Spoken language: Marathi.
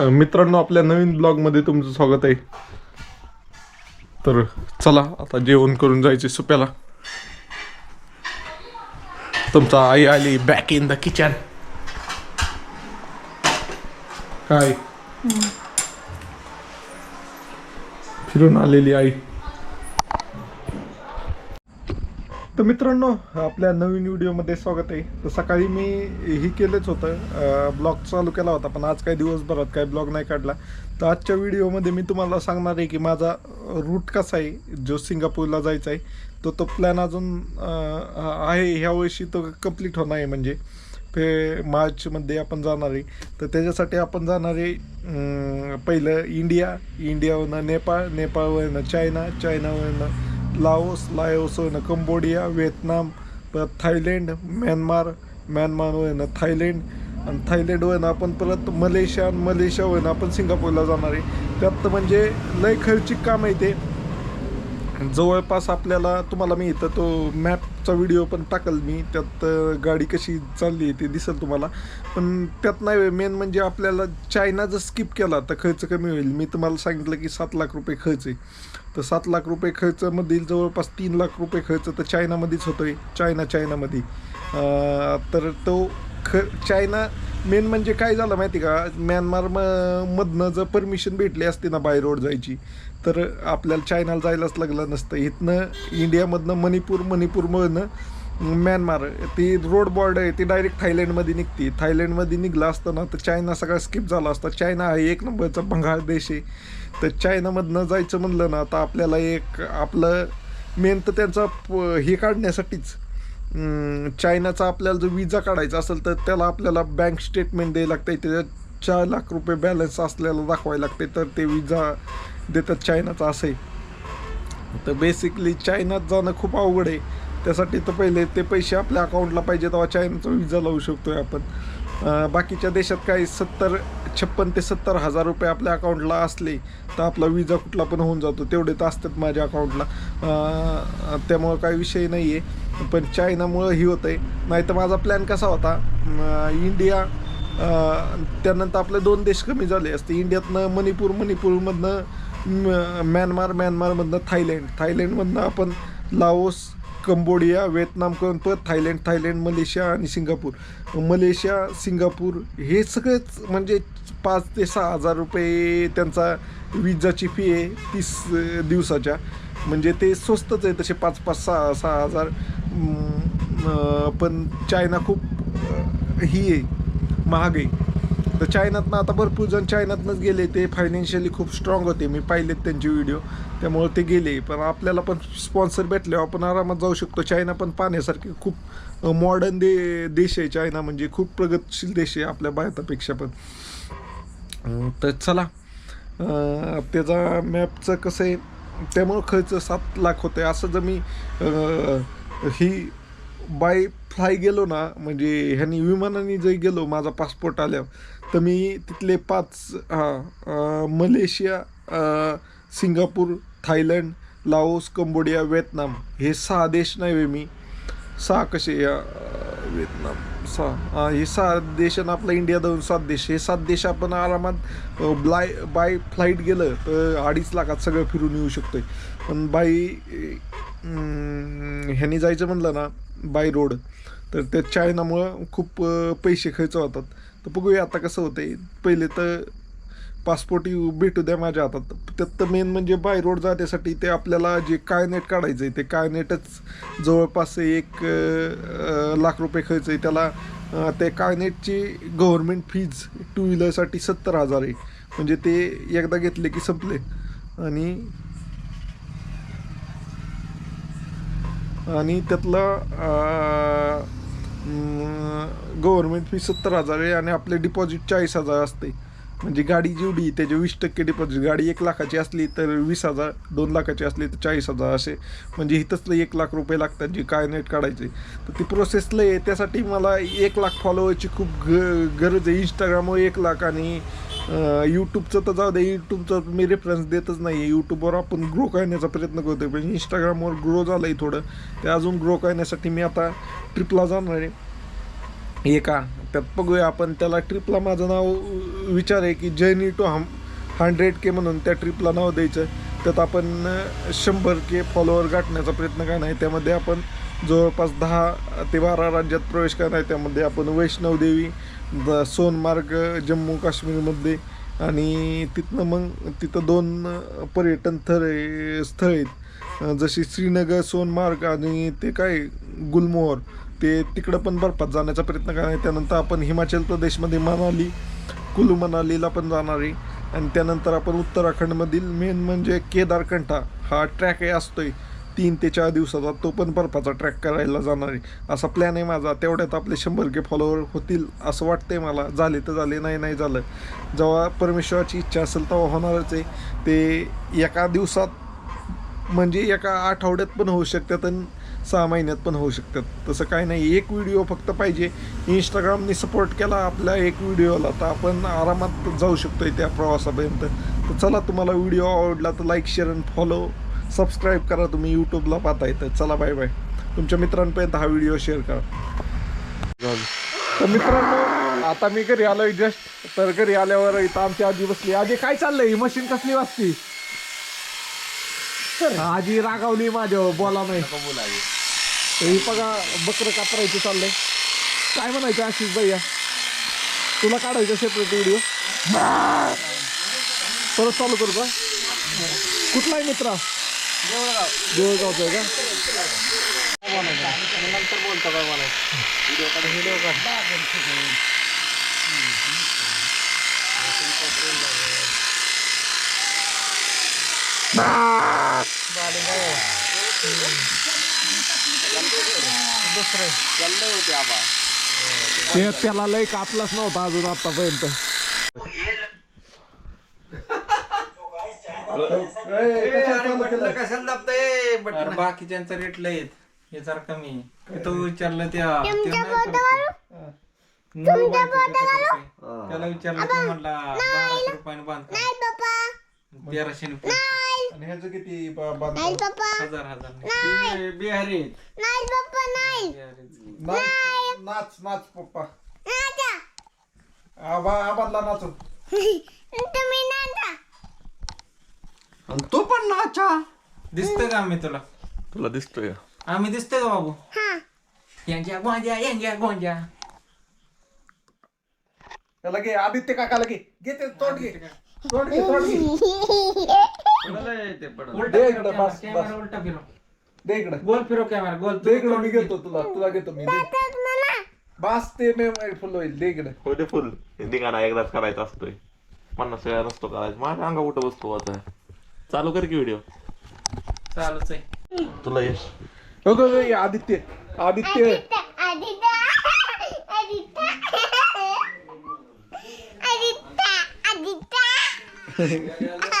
मित्रांनो आपल्या नवीन ब्लॉगमध्ये तुमचं स्वागत आहे. तर चला आता जेवण करून जायचे सुप्याला. तुमचा आई आली बॅक इन द किचन काय? फिरून आलेली आई. तर मित्रांनो आपल्या नवीन व्हिडिओमध्ये स्वागत आहे. तर सकाळी मी ही केलंच होतं ब्लॉग चालू केला होता पण आज काही दिवसभरात काही ब्लॉग नाही काढला. तर आजच्या व्हिडिओमध्ये मी तुम्हाला सांगणार आहे की माझा रूट कसा आहे जो सिंगापूरला जायचा आहे तो तो प्लॅन अजून आहे. ह्या वर्षी तो कंप्लीट होणार आहे. म्हणजे फे मार्चमध्ये आपण जाणार आहे. तर त्याच्यासाठी आपण जाणार आहे पहिलं इंडिया. इंडियावरनं नेपाळ नेपाळवरनं चायना चायनावरनं लाओस लाओसवरनं कंबोडिया व्हिएतनाम परत थायलंड म्यानमार म्यानमार म्यानमारवरनं थायलंड आणि थायलंड थायलंडवरनं आपण परत मलेशिया आणि मलेशिया मलेशियावरनं आपण सिंगापूरला जाणार आहे. त्यात म्हणजे लय खर्चिक काम आहे ते. जवळपास आपल्याला तुम्हाला मी इथं तो मॅपचा व्हिडिओ पण टाकल मी. त्यात गाडी कशी चालली आहे ते दिसेल तुम्हाला. पण त्यात नाही मेन म्हणजे आपल्याला चायना जर स्किप केला तर खर्च कमी होईल. मी तुम्हाला सांगितलं की सात लाख रुपये खर्च आहे. तर सात लाख रुपये खर्चमधील जवळपास तीन लाख रुपये खर्च तर चायनामध्येच होतो आहे चायना चायनामध्ये तर तो ख चायना मेन म्हणजे काय झालं माहिती का? म्यानमार म- मधनं जर परमिशन भेटली असती ना बाय रोड जायची तर आपल्याला चायनाला जायलाच लागलं नसतं. इथनं इंडियामधनं मणिपूर मणिपूरमधनं म्यानमार ती रोड बॉर्डर आहे ती डायरेक्ट थायलंडमध्ये निघते. थायलंडमध्ये निघलं असतं ना तर चायना सगळा स्किप झाला असता. चायना हा एक नंबरचा भंगाळ देश आहे. तर चायनामधनं जायचं म्हणलं ना तर आपल्याला एक आपलं मेन तर त्यांचा प- हे काढण्यासाठीच चायनाचा आपल्याला जो विजा काढायचा असेल तर त्याला आपल्याला बँक स्टेटमेंट द्यायला लागतं त्याच्यात चार लाख रुपये बॅलन्स असल्याला दाखवायला लागते तर ते विजा देतात चायनाचा असं आहे तर बेसिकली चायनात जाणं खूप अवघड आहे. त्यासाठी तर पहिले ते पैसे आपल्या अकाउंटला पाहिजे तेव्हा चायनाचा विजा लावू शकतोय आपण. बाकीच्या देशात काही सत्तर छप्पन ते सत्तर हजार रुपये आपल्या अकाउंटला असले तर आपला विजा कुठला पण होऊन जातो. तेवढे तर असतात माझ्या अकाउंटला त्यामुळं काही विषय नाही आहे पण चायनामुळं ही होतं आहे नाही तर माझा प्लॅन कसा होता? इंडिया त्यानंतर आपले दोन देश कमी झाले असते. इंडियातनं मणिपूर मणिपूरमधनं म- म्यानमार म्यानमारमधनं थायलंड. थायलंडमधनं आपण लाओस कंबोडिया व्हिएतनामकडून परत थायलंड थायलंड मलेशिया आणि सिंगापूर. मलेशिया सिंगापूर हे सगळेच म्हणजे पाच ते सहा हजार रुपये त्यांचा विजाची फी आहे तीस दिवसाच्या. म्हणजे ते स्वस्तच आहे तसे पाच पाच सहा सहा हजार. पण चायना खूप ही आहे महाग आहे. तर चायनातनं आता भरपूर जण चायनातनंच गेले. ते फायनान्शियली खूप स्ट्रॉंग होते. मी पाहिलेत त्यांचे व्हिडिओ त्यामुळे ते गेले. पण आपल्याला पण स्पॉन्सर भेटल्यावर आपण आरामात जाऊ शकतो. चायना पण पाहण्यासारखे खूप मॉडर्न दे देश आहे. चायना म्हणजे खूप प्रगतशील देश आहे आपल्या भारतापेक्षा पण. तर चला. त्याचा मॅपचं कसं आहे? त्यामुळं खर्च सात लाख होते. असं जर मी ही बाय फ्लाय गेलो ना म्हणजे ह्यानी विमानाने जर गेलो माझा पासपोर्ट आल्यावर तर मी तिथले पाच हां Malaysia Singapore Thailand Laos Cambodia Vietnam हे सहा देश नाही वे मी. सहा कसे या व्हिएतनाम? सहा. हे सहा देश आणि आपला इंडिया दोन सात देश. हे सात देश आपण आरामात ब्लाय बाय फ्लाईट गेलं तर अडीच लाखात सगळं फिरून येऊ शकतो आहे पण बाय ह्याने ह्यानी जायचं म्हणलं ना बाय रोड तर त्या चायनामुळं खूप पैसे खर्च होतात. तर बघूया आता कसं होतंय. पहिले तर पासपोर्ट येऊ भेटू द्या माझ्या हातात. त्यात तर मेन म्हणजे बाय रोड जाण्यासाठी ते आपल्याला जे कायनेट काढायचं आहे ते कायनेटच जवळपास एक लाख रुपये खर्च आहे. त्याला ते काय कायनेटची गव्हर्मेंट फीज टू व्हीलरसाठी सत्तर हजार आहे. म्हणजे ते एकदा घेतले की संपले. आणि आणि त्यातलं गव्हर्मेंट फी सत्तर हजार आहे आणि आपले डिपॉझिट चाळीस हजार असते. म्हणजे गाडी जेवढी त्याचे वीस टक्के डिपॉझिट गाडी एक लाखाची असली तर वीस हजार दोन लाखाची असली तर चाळीस हजार असे. म्हणजे इथंचलं एक लाख रुपये लागतात जे काय नेट काढायचे. तर ती प्रोसेस लय आहे. त्यासाठी मला एक लाख फॉलोअरची खूप ग गरज आहे. इंस्टाग्रामवर एक लाख आणि यूट्यूबचं तर जाऊ दे. यूट्यूबचं मी रेफरन्स देतच नाही आहे यूट्यूबवर आपण ग्रो करण्याचा प्रयत्न करतो पण इंस्टाग्रामवर ग्रो झालं आहे थोडं. ते अजून ग्रो करण्यासाठी मी आता ट्रिपला जाणार आहे. एका त्यात बघूया आपण त्याला ट्रिपला माझं नाव विचार आहे की journey to Hum hundred K म्हणून त्या ट्रिपला नाव द्यायचं. त्यात आपण शंभर के फॉलोअर गाठण्याचा प्रयत्न करणार आहे. त्यामध्ये आपण जवळपास दहा ते बारा राज्यात प्रवेश करणार आहे. त्यामध्ये आपण वैष्णवदेवी द सोनमार्ग जम्मू काश्मीरमध्ये आणि तिथनं मग तिथं दोन पर्यटन थर स्थळ आहेत. जशी श्रीनगर सोनमार्ग आणि ते काय गुलमोहर. ते तिकडं पण बर्फात जाण्याचा प्रयत्न करणार. त्यानंतर आपण हिमाचल प्रदेशमध्ये मनाली कुलू मनालीला पण जाणार. आहे आणि त्यानंतर आपण उत्तराखंडमधील मेन म्हणजे केदारकंठा हा ट्रॅक आहे असतोय. तीन ते चार दिवसाचा तो पण बर्फाचा ट्रॅक करायला जाणार. आहे असा प्लॅन आहे माझा. तेवढ्यात आपले शंभर के फॉलोअर होतील असं वाटतंय मला. झाले तर झाले नाही नाही झालं. जेव्हा परमेश्वराची इच्छा असेल तेव्हा होणारच आहे. ते एका दिवसात म्हणजे एका आठवड्यात पण होऊ शकतात आणि सहा महिन्यात पण होऊ शकतात. तसं काही नाही. एक व्हिडिओ फक्त पाहिजे. इंस्टाग्रामने सपोर्ट केला आपल्या एक व्हिडिओला तर आपण आरामात जाऊ शकतोय त्या प्रवासापर्यंत. तर चला तुम्हाला व्हिडिओ आवडला तर like share and follow subscribe करा तुम्ही. यूट्यूबला पाहता येतं चला बाय बाय तुमच्या मित्रांपर्यंत हा व्हिडिओ शेअर करा. तर मित्रांनो आता मी घरी आलोय जस्ट तर घरी आल्यावर इथं आमची आजी बसली. आजी काय चाललंय? ही मशीन कसली वाजती? आजी रागावली माझ्यावर बोला नाही. तर ही बघा बकरं कापरायचं चाललंय. काय म्हणायचं आशिष भैया? तुला काढायचं सेपरेट व्हिडिओ परत चालू करू का? कुठला आहे मित्रा? देवळगावचा आहे का? ते त्याला लय कापलाच नव्हता अजून आतापर्यंत कशाला दाबताय बटन बाकीच्यांचा रेट लय. हे जरा कमी. तो विचारलं त्या. त्याला विचारलं ते म्हणला बाराशे रुपयाने बांध तेराशे रुपये आणि ह्याचं किती ब- बांध- हजार हजार. नाही. बिहारी आहेत. नाच नाच नाच पप्पा. आबा आबादला नाचू. आणि तो पण नाचा. दिसतोय का आम्ही तुला? तुला दिसतोय. आम्ही दिसतोय का बाबू? यांच्या गोंजा यांच्या गोंजा त्याला घे आदित्य काकाला घे घे ते तोंड घे. तोंड घे तोंड घे. उलटा दे फिरव इकडं, कॅमेरा, बस, कॅमेरा बस. उलटा फिरव दे इकडं. गोल फिरव कॅमेरा गोल. दे इकडं मी घेतो तुला तुला घेतो मी दे. बास ते मे फुल होईल दे इकडं. हो ते फुल. एकदाच करायचा असतोय. पन्नास वेळा नसतो करायचा. माझ्या अंगा कुठं बसतो आता? चालू कर की व्हिडिओ चालूच आहे. तुला यश. हो गं, गं, हे आदित्य आदित्य.